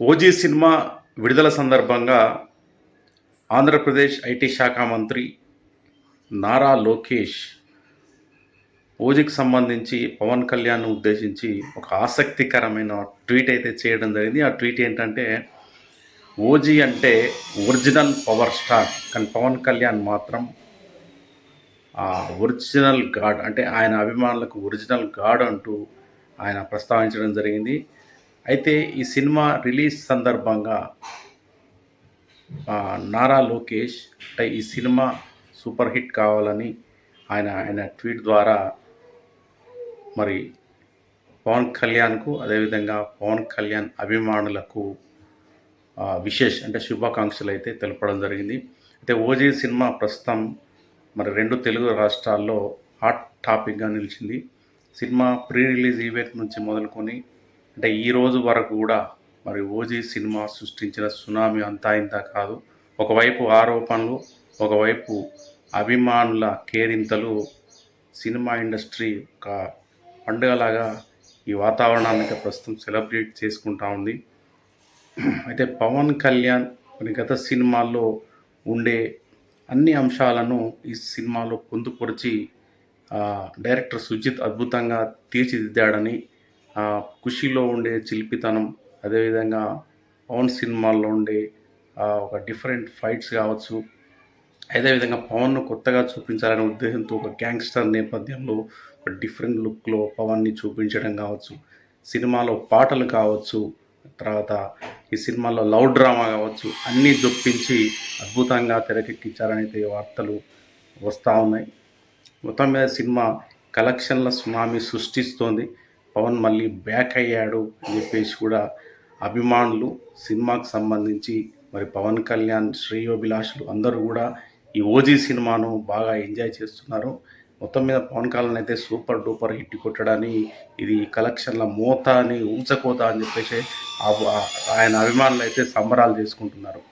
OG cinema విడుదల సందర్భంగా Andhra Pradesh IT శాఖ మంత్రి నారా లోకేష్ ఓజీకి సంబంధించి పవన్ కళ్యాణ్ ఉద్దేశించి ఒక ఆసక్తికరమైన ట్వీట్ అయితే చేయడం జరిగింది. ఆ ట్వీట్ ఏంటంటే ఓజీ అంటే ఒరిజినల్ పవర్ స్టార్ కానీ పవన్ కళ్యాణ్ మాత్రం ఆ ఒరిజినల్ గాడ్ అంటే ఆయన అభిమానులకు ఒరిజినల్ గాడ్ అంటూ ఆయన ప్రస్తావించడం జరిగింది. అయితే ఈ సినిమా రిలీజ్ సందర్భంగా నారా లోకేష్ అంటే ఈ సినిమా సూపర్ హిట్ కావాలని ఆయన ఆయన ట్వీట్ ద్వారా మరి పవన్ కళ్యాణ్కు అదేవిధంగా పవన్ కళ్యాణ్ అభిమానులకు విశేష్ అంటే శుభాకాంక్షలు అయితే తెలపడం జరిగింది. అయితే ఓజీ సినిమా ప్రస్తుతం మరి రెండు తెలుగు రాష్ట్రాల్లో హాట్ టాపిక్గా నిలిచింది. సినిమా ప్రీ రిలీజ్ ఈవెంట్ నుంచి మొదలుకొని అంటే ఈ రోజు వరకు కూడా మరి ఓజీ సినిమా సృష్టించిన సునామీ అంతా ఇంత కాదు. ఒకవైపు ఆరోపణలు ఒకవైపు అభిమానుల కేరింతలు సినిమా ఇండస్ట్రీ ఒక పండుగలాగా ఈ వాతావరణాన్ని ప్రస్తుతం సెలబ్రేట్ చేసుకుంటా ఉంది. అయితే పవన్ కళ్యాణ్ గత సినిమాల్లో ఉండే అన్ని అంశాలను ఈ సినిమాలో పొందుపరిచి డైరెక్టర్ సుజిత్ అద్భుతంగా తీర్చిదిద్దాడని ఖుషీలో ఉండే చిలిపితనం అదేవిధంగా పవన్ సినిమాల్లో ఉండే ఒక డిఫరెంట్ ఫైట్స్ కావచ్చు అదేవిధంగా పవన్ను కొత్తగా చూపించాలనే ఉద్దేశంతో ఒక గ్యాంగ్స్టర్ నేపథ్యంలో ఒక డిఫరెంట్ లుక్లో పవన్ని చూపించడం కావచ్చు సినిమాలో పాటలు కావచ్చు తర్వాత ఈ సినిమాలో లవ్ డ్రామా కావచ్చు అన్నీ జొప్పించి అద్భుతంగా తెరకెక్కించారనైతే వార్తలు వస్తూ ఉన్నాయి. మొత్తం మీద సినిమా కలెక్షన్ల సునామీ సృష్టిస్తోంది. పవన్ మళ్ళీ బ్యాక్ అయ్యాడు అని చెప్పేసి కూడా అభిమానులు సినిమాకు సంబంధించి మరి పవన్ కళ్యాణ్ శ్రేయోభిలాషులు అందరూ కూడా ఈ ఓజీ సినిమాను బాగా ఎంజాయ్ చేస్తున్నారు. మొత్తం మీద పవన్ కళ్యాణ్ అయితే సూపర్ డూపర్ హిట్ కొట్టడని ఇది కలెక్షన్ల మూత అని ఊచకోత అని చెప్పేసి ఆయన అభిమానులు అయితే సంబరాలు చేసుకుంటున్నారు.